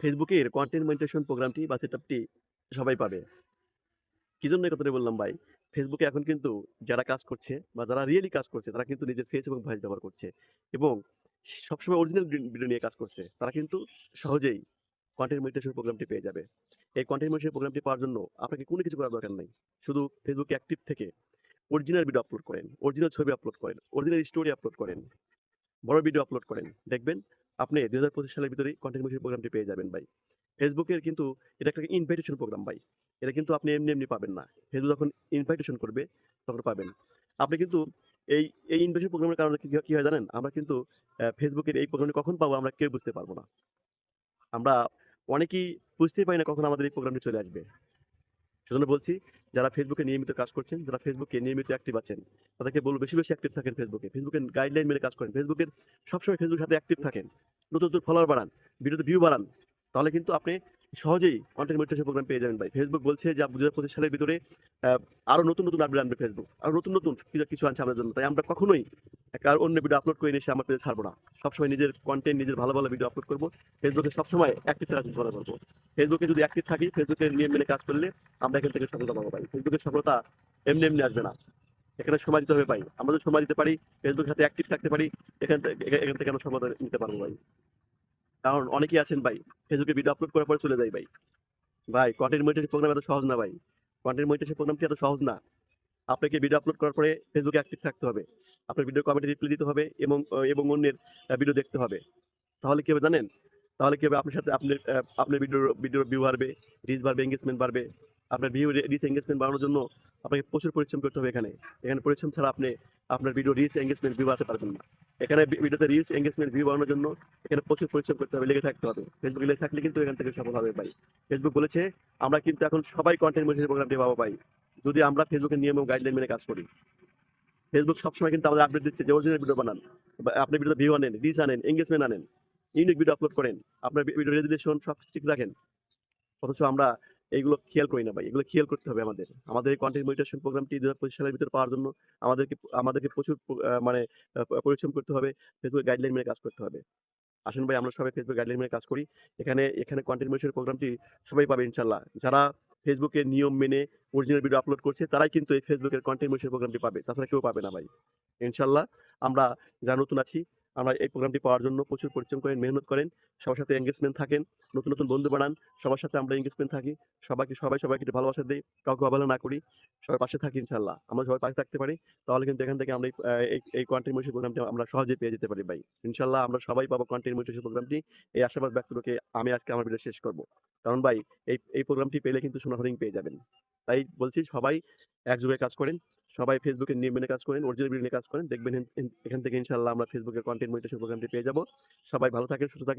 ফেসবুকের content monetization প্রোগ্রামটি বা সেটআপটি সবাই পাবে। কি জন্য কথাটা বললাম ভাই? ফেসবুকে এখন কিন্তু যারা কাজ করছে বা যারা রিয়েলি কাজ করছে তারা কিন্তু নিজের ফেস এবং ভয়েস ব্যবহার করছে এবং সবসময় অরিজিনাল ভিডিও নিয়ে কাজ করছে। তারা কিন্তু সহজেই কন্টেন্ট প্রোগ্রামটি পেয়ে যাবে। এই কন্টেন্ট মনিটাইজেশন প্রোগ্রামটি পাওয়ার জন্য আপনাকে কোনো কিছু করার দরকার নেই শুধু ফেসবুকে অ্যাক্টিভ থেকে অরিজিনাল ভিডিও আপলোড করেন, অরিজিনাল ছবি আপলোড করেন, অরিজিনাল স্টোরি আপলোড করেন, বড় ভিডিও আপলোড করেন। দেখবেন আপনি ২০২৫ সালের ভিতরেই কন্টেন্ট মনিটাইজেশন প্রোগ্রামটি পেয়ে যাবেন ভাই। ফেসবুকের কিন্তু এটা একটা ইনভাইটেশন প্রোগ্রাম ভাই। এটা কিন্তু আপনি এমনি, এমনি পাবেন না। ফেসবুক যখন ইনভাইটেশন করবে তখন পাবেন। আপনি কিন্তু এই, এই ইনভাইটেশন প্রোগ্রামের কারণে কি হয় জানেন? আমরা কিন্তু ফেসবুকের এই প্রোগ্রামটি কখন পাবো আমরা কেউ বুঝতে পারব না। আমরা অনেকেই বুঝতেই পারি না কখন আমাদের এই প্রোগ্রামটি চলে আসবে। সেজন্য বলছি যারা ফেসবুকে নিয়মিত কাজ করছেন, যারা ফেসবুকে নিয়মিত অ্যাক্টিভ আছেন, তাদেরকে বলব বেশি, বেশি অ্যাক্টিভ থাকেন ফেসবুকে। ফেসবুকের গাইডলাইন মেনে কাজ করেন। ফেসবুকের সবসময় ফেসবুকের সাথে অ্যাক্টিভ থাকেন। নতুন, নতুন ফলোয়ার বাড়ান, ভিডিওতে ভিউ বাড়ান। তাহলে কিন্তু আপনি সহজেই কন্টেন্ট মনিটাইজেশন প্রোগ্রাম পেয়ে যাবেন ভাই। ফেসবুক বলছে যে আপ ২০২৫ সালের ভিতরে অ্যা আরও নতুন, নতুন আপডেট আনবে ফেসবুক। আরও নতুন, নতুন কিছু, আনছে আমাদের জন্য। তাই আমরা কখনোই কার অন্য ভিডিও আপলোড করে এসে আমার পেজে ছাড়ব না। সবসময় নিজের কন্টেন্ট নিজের ভালো, ভালো ভিডিও আপলোড করব ফেসবুকে সবসময় অ্যাক্টিভ থাকার চেষ্টা করব। ফেসবুকে যদি অ্যাক্টিভ থাকি, ফেসবুকের নিয়ম মেনে কাজ করলে আমরা এখান থেকে সফলতা পাবো ভাই। ফেসবুকের সফলতা এমনি, এমনি আসবে না। এখানে সময় দিতে হবে ভাই। আমরা যদি সময় দিতে পারি, ফেসবুকের সাথে অ্যাক্টিভ থাকতে পারি, এখান থেকে এখান থেকে আমরা সফলতা নিতে পারব ভাই। কারণ অনেকেই আছেন ভাই, ফেসবুকে ভিডিও আপলোড করার পরে চলে যায় ভাই। ভাই কন্টেন্ট মনিটাইজেশন প্রোগ্রাম এত সহজ না ভাই। কন্টেন্ট মনিটাইজেশন প্রোগ্রামটি এত সহজ না। আপনাকে ভিডিও আপলোড করার পরে ফেসবুকে অ্যাক্টিভ থাকতে হবে। আপনার ভিডিও কমেন্টে রিপ্লাই দিতে হবে এবং এবং অন্যের ভিডিও দেখতে হবে। তাহলে কি হবে জানেন? তাহলে কি হবে আপনার সাথে আপনার আপনার ভিডিওর ভিডিওর ভিউ বাড়বে, রিচ বাড়বে, এনগেজমেন্ট বাড়বে। আপনার ভিউ রিচ এঙ্গেজমেন্ট বাড়ানোর জন্য আপনাকে প্রচুর পরিশ্রম করতে হবে এখানে। এখানে পরিশ্রম ছাড়া আপনি আপনার ভিডিও রিচ এঙ্গেজমেন্ট ভিউ বাড়াতে পারবেন না। এখানে ভিডিওতে রিচ এনগেজমেন্ট ভিউ বাড়ানোর জন্য এখানে প্রচুর পরিশ্রম করতে হবে, লেগে থাকতে হবে। ফেসবুকে লেগে থাকলে কিন্তু এখান থেকে সফল হবে ভাই। ফেসবুক বলেছে আমরা কিন্তু এখন সবাই কন্টেন্ট মনিটাইজেশন প্রোগ্রামটি পাবো ভাই। যদি আমরা ফেসবুকের নিয়ম এবং গাইডলাইন মেনে কাজ করি। ফেসবুক সবসময় কিন্তু আমাদের আপডেট দিচ্ছে যে অরিজিনাল ভিডিও বানান। আপনি ভিডিওতে ভিউ আনেন, রিচ আনেন, এঙ্গেজমেন্ট আনেন। ইউনিক ভিডিও আপলোড করেন। আপনার ভিডিও রেজুলেশন সব ঠিক রাখেন। অথচ আমরা এইগুলো খেয়াল করি না ভাই। এগুলো খেয়াল করতে হবে আমাদের। আমাদের এই কন্টেন্ট মনিটাইজেশন প্রোগ্রামটি ২০২৫ সালের ভিতরে পাওয়ার জন্য আমাদেরকে আমাদেরকে প্রচুর মানে পরিশ্রম করতে হবে। ফেসবুকের গাইডলাইন মেনে কাজ করতে হবে। আসেন ভাই আমরা সবাই ফেসবুক গাইডলাইন মেনে কাজ করি। এখানে এখানে কন্টেন্ট মনিটাইজেশন প্রোগ্রামটি সবাই পাবে ইনশাল্লাহ যারা ফেসবুকের নিয়ম মেনে অরিজিনাল ভিডিও আপলোড করছে তারাই কিন্তু এই ফেসবুকের কন্টেন্ট মনিটাইজেশন প্রোগ্রামটি পাবে। তাছাড়া কেউ পাবে না ভাই। ইনশাআল্লাহ আমরা যারা নতুন আছি, আমরা এই প্রোগ্রামটি পাওয়ার জন্য প্রচুর পরিশ্রম করেন, মেহনত করেন। সবার সাথে এনগেজমেন্ট থাকেন। নতুন, নতুন বন্ধু বানান। সবার সাথে আমরা এনগেজমেন্ট থাকি। সবাইকে সবাই সবাইকে একটু ভালোবাসা দেই। কাউকে অবহেলা না করি। সবার পাশে থাকি ইনশাআল্লাহ। আমরা সবার পাশে থাকতে পারি। তাহলে কিন্তু এখান থেকে আমরা এই এই কন্টেন্ট প্রোগ্রামটি আমরা সহজে পেয়ে যেতে পারি ভাই। ইনশাল্লাহ আমরা সবাই পাবো কন্টেন্ট মনিটাইজেশন প্রোগ্রামটি। এই আশাবাদ ব্যক্ত রেখে আমি আজকে আমার ভিডিও শেষ করব। কারণ ভাই এই এই প্রোগ্রামটি পেলে কিন্তু সোনা হরিণ পেয়ে যাবেন। তাই বলছি সবাই একযোগে কাজ করেন। সবাই ফেসবুকে নিয়ে কাজ করেন, অরিজিনাল ভিডিও নিয়ে কাজ করেন। দেখবেন এখান থেকে ইনশাল্লাহ আমরা ফেসবুকের কন্টেন্ট মনিটেশন প্রোগ্রামটি পেয়ে যাব। সবাই ভালো থাকেন, সুস্থ থাকেন।